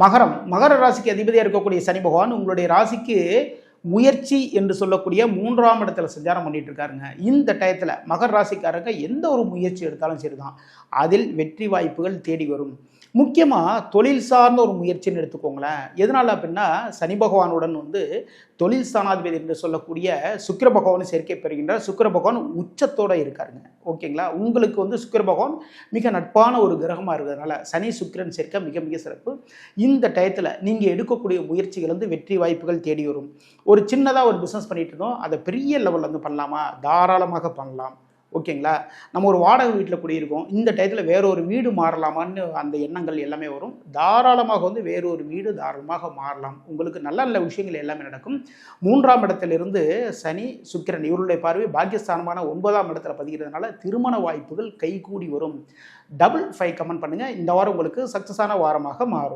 மகரம் மகர ராசிக்கு அதிபதியாக இருக்கக்கூடிய சனி பகவான் உங்களுடைய ராசிக்கு முயற்சி என்று சொல்லக்கூடிய மூன்றாம் இடத்துல சஞ்சாரம் பண்ணிட்டு இருக்காருங்க. இந்த டயத்தில் மகர ராசிக்காரங்க எந்த ஒரு முயற்சி எடுத்தாலும் சரிதான். அதில் வெற்றி வாய்ப்புகள் தேடி வரும். முக்கியமாக தொழில் சார்ந்த ஒரு முயற்சின்னு எடுத்துக்கோங்களேன். எதனால் அப்படின்னா சனி பகவானுடன் வந்து தொழில் ஸ்தானாதிபதி என்று சொல்லக்கூடிய சுக்கர பகவான் சேர்க்கை பெறுகின்றார். சுக்கர பகவான் உச்சத்தோடு இருக்காருங்க. ஓகேங்களா? உங்களுக்கு வந்து சுக்கர பகவான் மிக நட்பான ஒரு கிரகமாக இருக்கிறதுனால சனி சுக்கிரன் சேர்க்க மிக மிக சிறப்பு. இந்த டயத்தில் நீங்கள் எடுக்கக்கூடிய முயற்சிகள் வந்து வெற்றி வாய்ப்புகள் தேடி வரும் ஒரு சின்னதாக ஒரு பிஸ்னஸ் பண்ணிட்டு இருந்தோம். அதை பெரிய லெவலில் வந்து பண்ணலாமா? தாராளமாக பண்ணலாம். ஓகேங்களா? நம்ம ஒரு வாடகை வீட்டில் குடியிருக்கோம். இந்த டயத்தில் வேற ஒரு வீடு மாறலாமான்னு அந்த எண்ணங்கள் எல்லாமே வரும். தாராளமாக வந்து வேறொரு வீடு தாராளமாக மாறலாம். உங்களுக்கு நல்ல நல்ல விஷயங்கள் எல்லாமே நடக்கும். மூன்றாம் இடத்திலிருந்து சனி சுக்கிரன் இவருடைய பார்வை பாக்கியஸ்தானமான ஒன்பதாம் இடத்துல பதிகிறதுனால திருமண வாய்ப்புகள் கைகூடி வரும். டபுள் ஃபைவ் கமெண்ட் பண்ணுங்கள் இந்த வாரம் உங்களுக்கு சக்ஸஸான வாரமாக மாறும்.